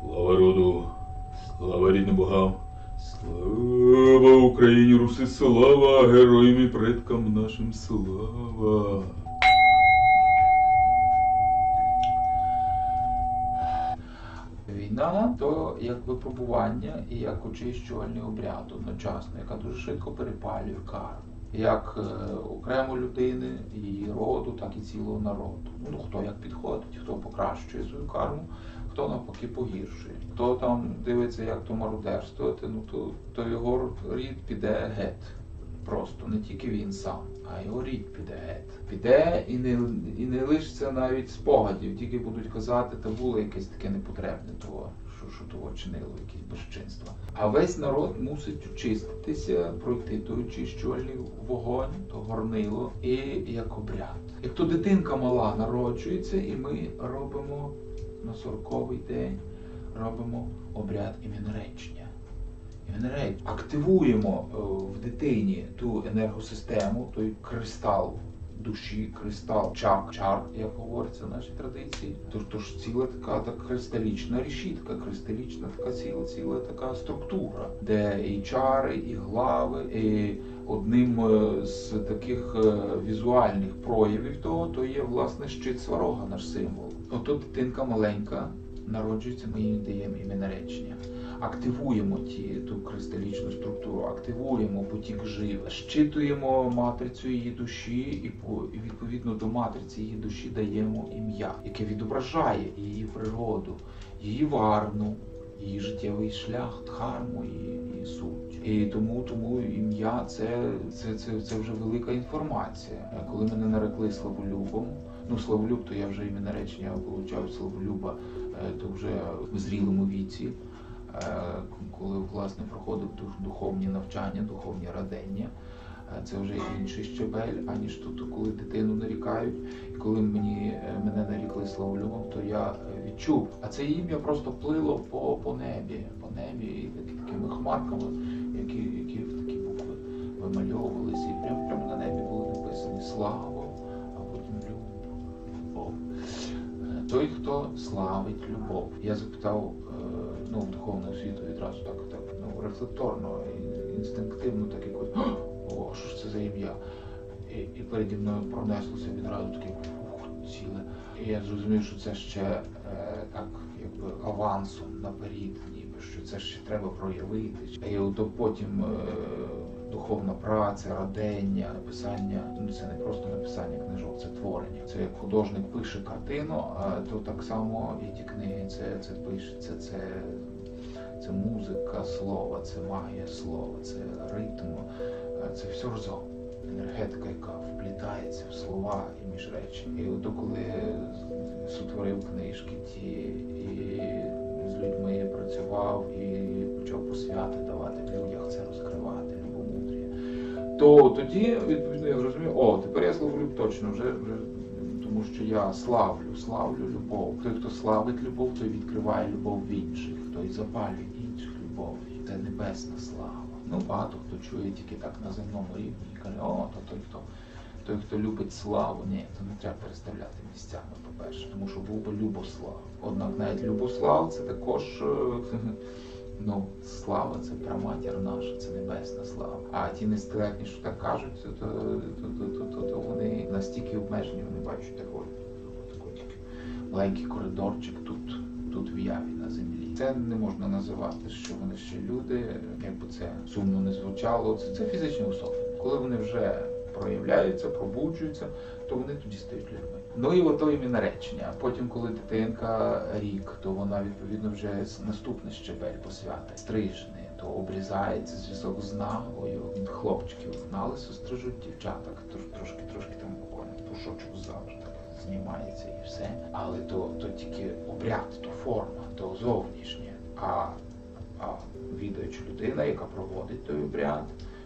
Слава роду, слава рідним богам, слава Україні, Руси, слава героям і предкам нашим слава. Війна то як випробування і як очищувальний обряд одночасно, яка дуже швидко перепалює карму. Як е, окремо людини, її роду, так і цілого народу. Ну хто як підходить, хто покращує свою карму, хто навпаки погіршує. Хто там дивиться, як то мародерствувати, ну то, то його рід піде геть. Просто не тільки він сам, а його рід піде геть. Піде і не, і не лишиться навіть спогадів, тільки будуть казати, та було якесь таке непотребне того, що, що того чинило, якісь безчинства. А весь народ мусить очиститися, пройти той очищувальний вогонь, то горнило, і як обряд. Як то дитинка мала народжується, і ми робимо на сороковий день робимо обряд. Іменоречення. Активуємо е, в дитині ту енергосистему, той кристал душі, кристал чак, чар, як говориться в нашій традиції. Тож, тож ціла така так кристалічна решітка, кристалічна така ціла, ціла така структура, де і чари, і глави, і одним е, з таких е, візуальних проявів того, то є власне щит сварога, наш символ. Ото дитинка маленька народжується, ми їй даємо ім'я речення. Активуємо ті, ту кристалічну структуру, активуємо потік жива, щитуємо матрицю її душі, і по і відповідно до матриці її душі даємо ім'я, яке відображає її природу, її варну, її життєвий шлях, дхарму і, і суть. І тому, тому ім'я це, це, це, це вже велика інформація. Коли мене нарекли славолюбом, ну славолюб, то я вже ім'я речення получав славолюба, е, то вже в зрілому віці. Е, коли власне проходив духовні навчання, духовні радення. Е, Це вже інший щебель, аніж тут, коли дитину нарікають. І коли мені мене нарікли славолюбом, то я відчув. А це ім'я просто плило по, по небі, по небі і такими хмарками, які, які в такі букви вимальовувалися. І прямо, прямо на небі були написані слава, любов. Е, Той, хто славить любов. Я запитав е, ну, духовну освіту відразу так, так ну, рефлекторно, інстинктивно так якось, о, що ж це за ім'я? І, і переді мною пронеслося відразу таке ціле. І я зрозумів, що це ще е, так, якби авансом наперед, ніби що це ще треба проявити. І от потім е, духовна праця, радення, написання. Ну це не просто написання книжок, це творення. Це як художник пише картину, а то так само і ті книги це, це пишеться, це, це музика слова, це магія слова, це ритм, це все разом. Енергетика, яка вплітається в слова і між речі. І от коли сотворив книжки ті і з людьми працював і почав посвяти давати в людях це розкривати, то тоді відповідно я зрозумів, о, тепер я славлю точно вже, вже тому що я славлю, славлю любов. Той, хто славить любов, той відкриває любов в інших, той запалює інших любов. Це небесна слава. Ну, багато хто чує тільки так на земному рівні і каже, о, то той, хто той, хто любить славу, ні, то не треба переставляти місцями, по-перше, тому що був би Любослав. Однак навіть Любослав це також е, ну, слава, це праматір наша, це небесна слава. А ті нестилетні, що так кажуть, то, то, то, то, то, вони настільки обмежені, вони бачать такий маленький коридорчик тут, тут в яві на землі. Це не можна називати, що вони ще люди, якби це сумно не звучало. Це, це фізичні особи. Коли вони вже проявляються, пробуджуються, то вони тоді стають людьми. Ну і ото ім'я наречення. А потім, коли дитинка рік, то вона відповідно вже наступний щебель посвяти. Стрижний, то обрізається зв'язок з нагою. Хлопчиків налисо стрижуть дівчата, трошки трошки там буквально пушочок завжди знімається і все. Але то, то тільки обряд, то форма, то зовнішнє. А, а відаюча людина, яка проводить той обряд,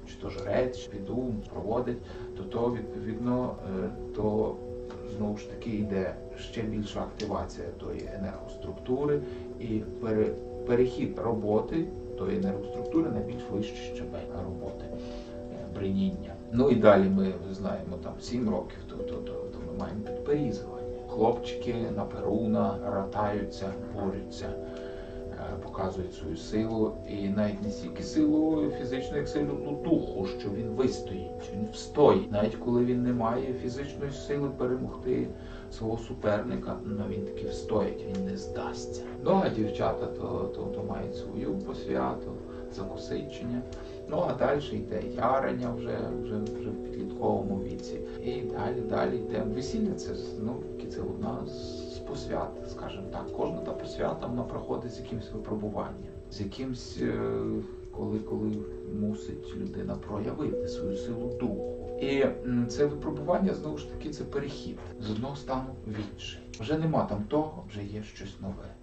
чи то жрець, чи підум проводить, то то відповідно е, то знову ж таки йде ще більша активація тої енергоструктури і пере, перехід роботи тої енергоструктури на більш вищі щебель роботи е, бриніння. Ну і далі ми знаємо там 7 років, то, то, то, то ми маємо підперізування. Хлопчики на перуна ратаються, борються. Е, показують свою силу, і навіть не стільки силу фізичну, як силу духу, що він вистоїть, він встоїть. Навіть коли він не має фізичної сили перемогти свого суперника, але він таки встоїть, він не здасться. Ну а дівчата то, то, то мають свою посвяту, закусичення. Ну а далі йде ярення вже, вже, вже в підлітковому віці. І далі, далі йде весілля. Це таки це одна з посвят, скажімо так. Кожна та посвята вона проходить з якимось випробуванням, з якимсь, е, коли, коли мусить людина проявити свою силу духу. І це випробування знову ж таки це перехід з одного стану в інший. Вже нема там того, вже є щось нове.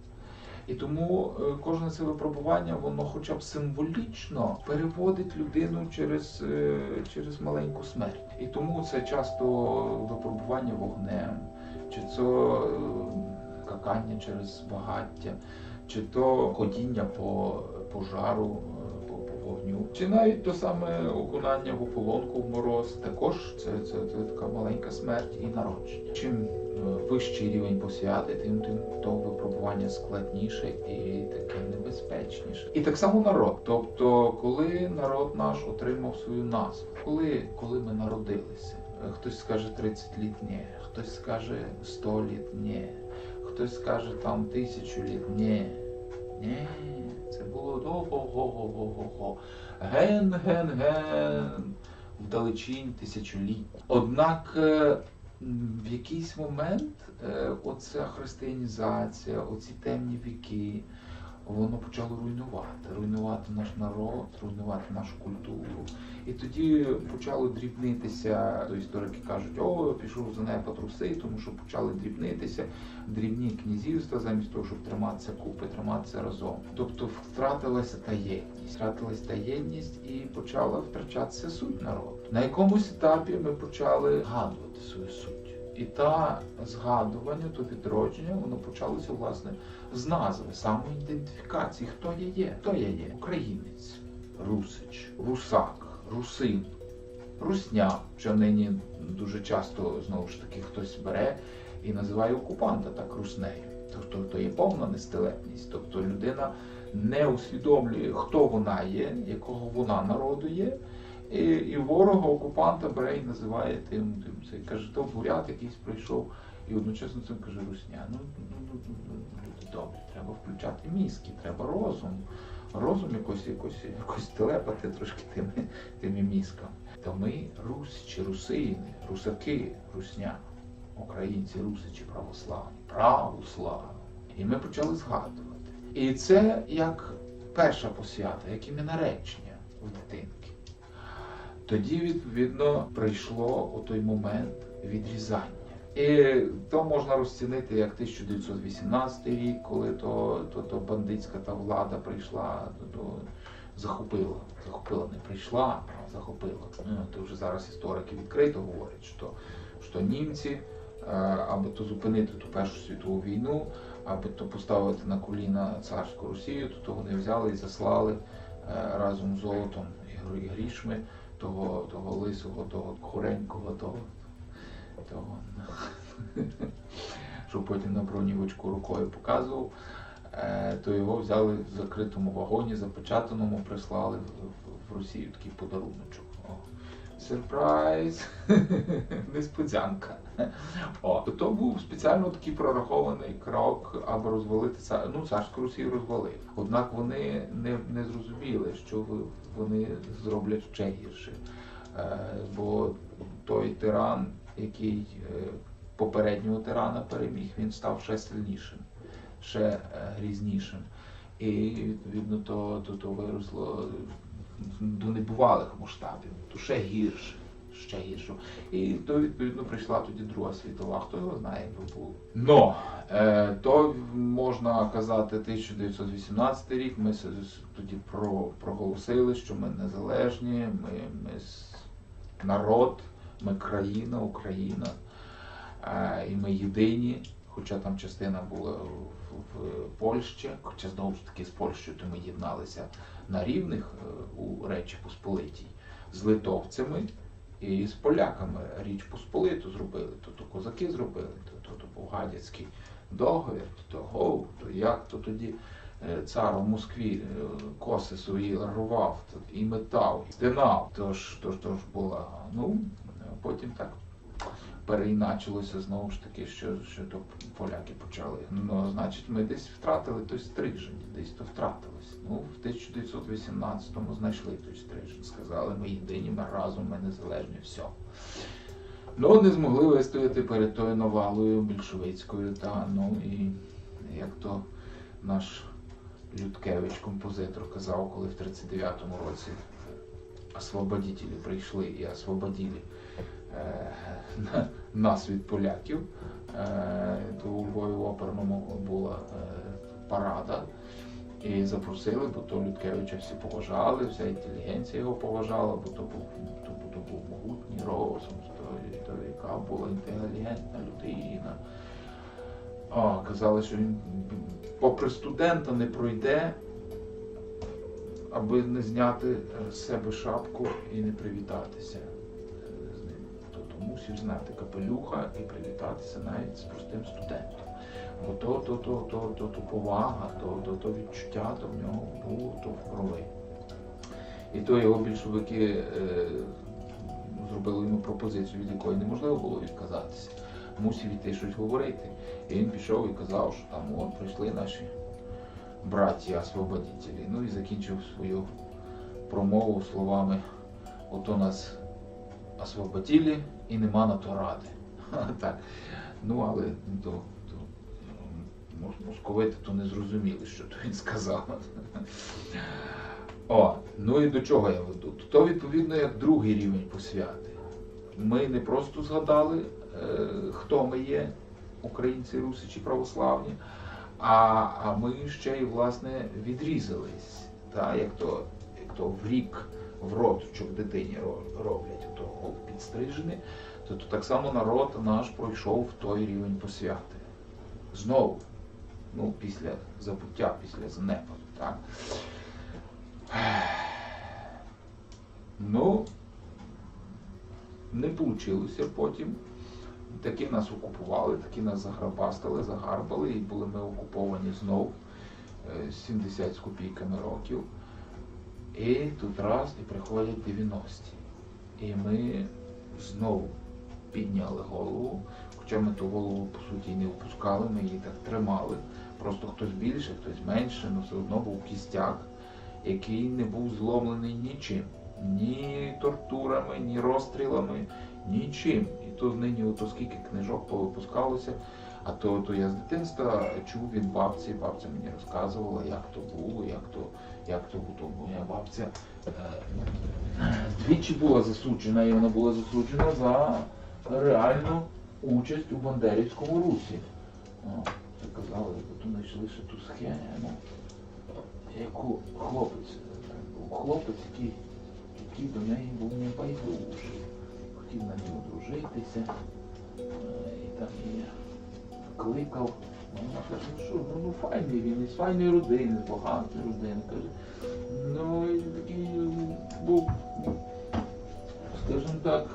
І тому е, кожне це випробування, воно хоча б символічно переводить людину через, е, через маленьку смерть. І тому це часто випробування вогнем, чи то е, какання через багаття, чи то ходіння по пожару, е, по, по вогню, чи навіть то саме окунання в ополонку в мороз. Також це, це, це така маленька смерть і народження. Чим е, вищий рівень посвяти, тим тим то випробування складніше і таке небезпечніше. І так само народ. Тобто, коли народ наш отримав свою назву, коли, коли ми народилися, хтось скаже 30 літ, ні, хтось скаже 100 літ, ні, хтось скаже там тисячу літ, ні. Ні, це було довго-го-го-го-го. Ген, ген, ген, вдалечінь тисячоліть. Однак е, в якийсь момент е, оця християнізація, оці темні віки, воно почало руйнувати, руйнувати наш народ, руйнувати нашу культуру. І тоді почало дрібнитися, то історики кажуть, о, пішов за непад Руси, тому що почали дрібнитися дрібні князівства, замість того, щоб триматися купи, триматися разом. Тобто втратилася та єдність, втратилась та єдність і почала втрачатися суть народу. На якомусь етапі ми почали згадувати свою суть. І та згадування, то відродження, воно почалося власне з назви, самоідентифікації. Хто я є? Хто я є? Українець, русич, русак, русин, русня, що нині дуже часто знову ж таки хтось бере і називає окупанта так руснею. Тобто то є повна нестелепність. Тобто людина не усвідомлює, хто вона є, якого вона народу є. І, і ворога окупанта бере і називає тим, тим це каже, то бурят якийсь прийшов, і одночасно цим каже Русня. Ну, ну, ну, ну, ну, люди добрі, треба включати мізки, треба розум. Розум якось якось якось телепати трошки тими, тими мізками. То ми русь чи русини, русаки, русня, українці, русичі православні, православні. І ми почали згадувати. І це як перша посвята, як ім'я наречення в дитинки. Тоді, відповідно, прийшло у той момент відрізання. І то можна розцінити як 1918 рік, коли то, то, то бандитська та влада прийшла, то захопила. Захопила, не прийшла, а захопила. Ну, то вже зараз історики відкрито говорять, що, що німці, е, аби то зупинити ту Першу світову війну, аби то поставити на коліна царську Росію, то, то вони взяли і заслали е, разом з золотом і грішми того, того лисого, того хуренького, того, того, що потім на бронівочку рукою показував, е, то його взяли в закритому вагоні, запечатаному, прислали в Росію такий подаруночок. Сюрприз! Несподзянка. О, то був спеціально такий прорахований крок, аби розвалити ну, царську Росію розвалив. Однак вони не, не зрозуміли, що вони зроблять ще гірше. Е, бо той тиран, який е, попереднього тирана переміг, він став ще сильнішим, ще е, грізнішим. І відповідно то, то, то виросло до небувалих масштабів, то ще гірше. Ще гірше. І то відповідно прийшла тоді Друга світова. Хто його знає, як би було. Но е, то можна казати 1918 рік. Ми тоді про, проголосили, що ми незалежні, ми, ми народ, ми країна, Україна, е, і ми єдині. Хоча там частина була в, Польщі, хоча знову ж таки з Польщею, то ми єдналися на рівних е, у Речі Посполитій з литовцями і з поляками Річ Посполиту зробили, то, козаки зробили, то, був гадяцький договір, то, гов, то як то тоді е, цар у Москві е, коси свої рвав і метав, і стинав. Тож, тож, тож була. Ну, потім так переіначилося знову ж таки, що, що то поляки почали. Ну, значить, ми десь втратили той стрижень, десь то втратилось. Ну, в 1918-му знайшли той стрижень. Сказали, ми єдині, ми разом, ми незалежні, все. Ну, не змогли вистояти перед тою навалою більшовицькою, та ну і як то наш Людкевич, композитор, казав, коли в 39-му році освободителі прийшли і освободили е, нас від поляків, е, то у Львові оперному була е, парада. І запросили, бо то Людкевича всі поважали, вся інтелігенція його поважала, бо то був, то, то був могутній розум, то, то яка була інтелігентна людина. О, казали, що він попри студента не пройде, аби не зняти е, з себе шапку і не привітатися. Мусив зняти капелюха і привітатися навіть з простим студентом. Бо то, то, то, то, то, то повага, то, то, то відчуття, то в нього було то в крови. І то його більшовики е, зробили йому пропозицію, від якої неможливо було відказатися. Мусив іти щось говорити. І він пішов і казав, що там от прийшли наші браті освободителі. Ну і закінчив свою промову словами ото нас освободили і нема на то ради. так. Ну, але то м, московити то не зрозуміли, що то він сказав. О, ну і до чого я веду? То відповідно як другий рівень посвяти. Ми не просто згадали, е, хто ми є, українці, русичі, православні, а, а ми ще й власне відрізались. Та, як, то, як то в рік в родчок дитині роблять, то підстрижені, то, то так само народ наш пройшов в той рівень посвяти. Знову, ну, після забуття, після занепаду. Так? Ну, не вийшло потім. Таки нас окупували, таки нас заграбастали, загарбали, і були ми окуповані знов е, 70 з копійками років. І тут раз і приходять 90-ті. І ми знову підняли голову, хоча ми ту голову по суті не опускали, ми її так тримали. Просто хтось більше, хтось менше, але все одно був кістяк, який не був зломлений нічим. Ні тортурами, ні розстрілами, нічим. І то нині ото скільки книжок повипускалося, а то, то я з дитинства чув від бабці, бабця мені розказувала, як то було, як то, як то було. Моя бабця е, двічі була засуджена, і вона була засуджена за реальну участь у Бандерівському русі. Це казали, то знайшли ту схему, яку хлопець, був хлопець, який, який до неї був небайдужий. Хотів на ній одружитися, е, і там її кликав. Вона каже, ну що, ну, ну файний він, із файної родини, з багатої родини. Каже, ну такий був, скажімо так,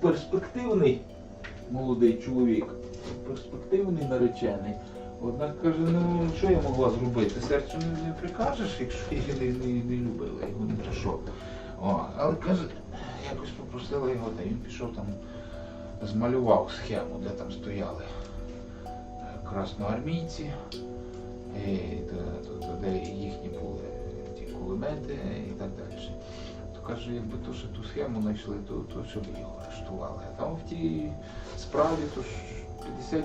перспективний молодий чоловік, перспективний наречений. Однак каже, ну що я могла зробити? Серцю не, прикажеш, якщо її не, не, не любила його, не що. О, але каже, якось попросила його, та він пішов там, змалював схему, де там стояли красноармійці, то, де їхні були ті кулемети і так далі. То каже, якби то ще ту схему знайшли, то, то щоб його арештували. А там в тій справі то ж 50,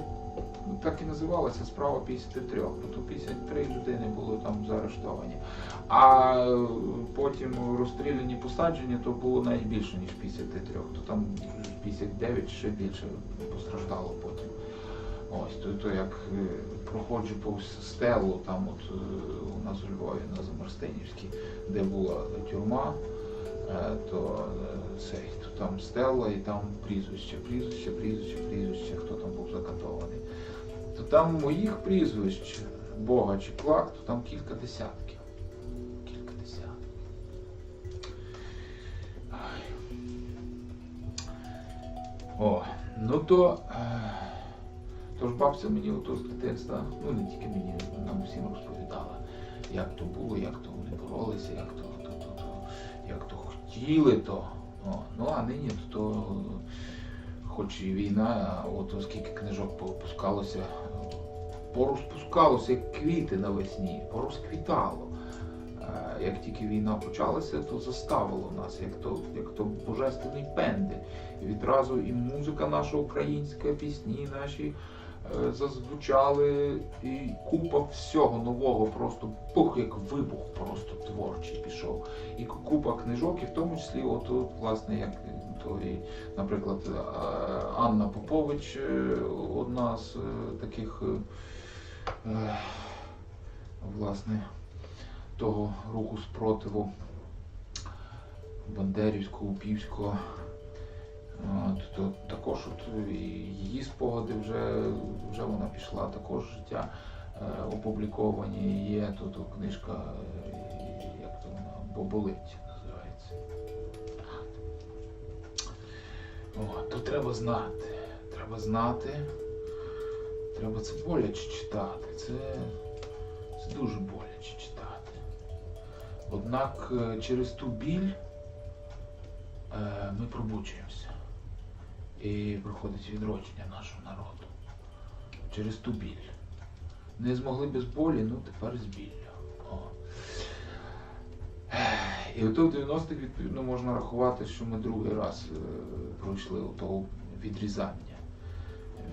ну, так і називалася справа 53, бо то 53 людини було там заарештовані. А е, потім розстріляні посадження, то було навіть більше, ніж 53, то там 59 ще більше постраждало потім. Ось, то, то як е, проходжу повз стелу, там от е, у нас у Львові на Замарстинівській, де була тюрма, е, то цей, то там стела і там прізвище, прізвище, прізвище, прізвище, хто там був закатований. То там моїх прізвищ, Бога чи Клак, то там кілька десятків. Кілька десятків. О, ну то. Тож бабця мені ото з дитинства, ну не тільки мені, нам всім розповідала, як то було, як то вони боролися, як то, то, то, то, як то хотіли, то. О, ну а нині то, то хоч і війна, а от оскільки книжок попускалося, порозпускалося як квіти навесні, порозквітало. Е, Як тільки війна почалася, то заставило нас, як то, як то божественний пенди. І відразу і музика наша українська, пісні наші зазвучали, і купа всього нового, просто пух, як вибух, просто творчий пішов. І купа книжок, і в тому числі, от, власне, як той, наприклад, е, Анна Попович, е, одна з е, таких, е, е, власне, того руху спротиву Бандерівського, Упівського. То також от її спогади вже, вже вона пішла, також життя е, опубліковані є. Тут книжка, е, як то вона, Боболить називається. То треба знати. Треба знати. Треба це боляче читати. Це, це дуже боляче читати. Однак е, через ту біль е, ми пробуджуємося. І проходить відродження нашого народу. Через ту біль. Не змогли без болі, ну тепер з біллю. І ото в 90-х відповідно можна рахувати, що ми другий раз е, пройшли того відрізання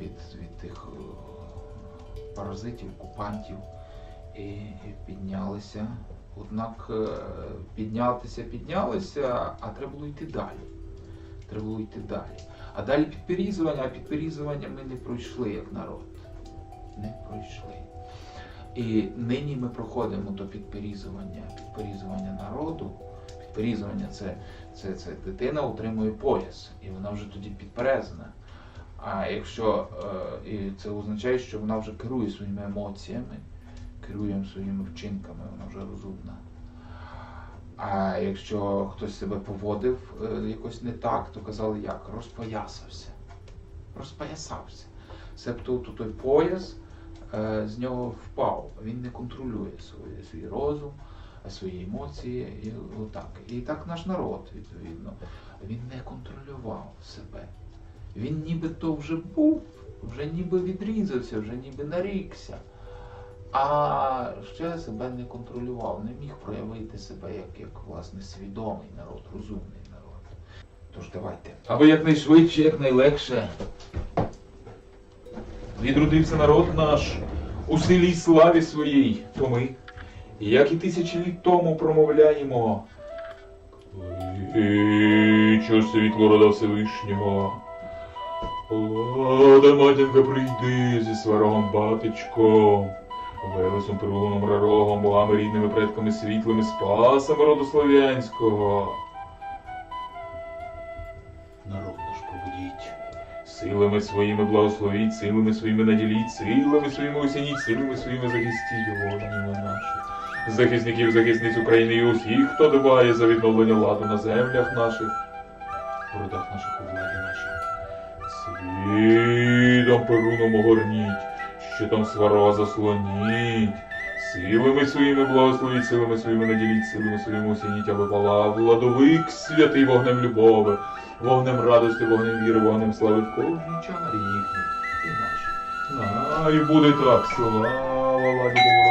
від, від тих е, паразитів, окупантів і, і піднялися. Однак е, піднятися, піднялися, а треба було йти далі. Треба було йти далі. А далі підперізування, а підперізування ми не пройшли як народ. Не пройшли. І нині ми проходимо до підперізування, підперізування народу. Підперізування це, це, це дитина отримує пояс, і вона вже тоді підперезана. А якщо е, і це означає, що вона вже керує своїми емоціями, керує своїми вчинками, вона вже розумна. А якщо хтось себе поводив е, якось не так, то казали як? Розпоясався. Розпоясався. Себто то той пояс е, з нього впав. Він не контролює свій, свій розум, свої емоції і отак. І так наш народ, відповідно, він не контролював себе. Він нібито вже був, вже ніби відрізався, вже ніби нарікся. А ще себе не контролював, не міг проявити себе як, як власне свідомий народ, розумний народ. Тож давайте. Аби якнайшвидше, якнайлегше Відродився народ наш у силі славі своїй, то ми, як і тисячі літ тому промовляємо. Кличу світло рода Всевишнього. Лада матінка прийди зі сварогом батечком, Велесом, Перуном, Рарогом, богами рідними предками світлими, спасами роду слов'янського. Народ наш побудіть. Силами своїми благословіть, силами своїми наділіть, силами своїми осініть, силами своїми захистіть воїнів наших. Захисників, захисниць України і усіх, хто дбає за відновлення ладу на землях наших, в родах наших у владі нашій. Свідом перуном огорніть, щитом сварога заслоніть, силами своїми благословіть, силами своїми наділіть, силами своїми осініть, аби палав владовик святий вогнем любови, вогнем радості, вогнем віри, вогнем слави в кожній чарі їхній і нашій. А, і буде так, слава слава.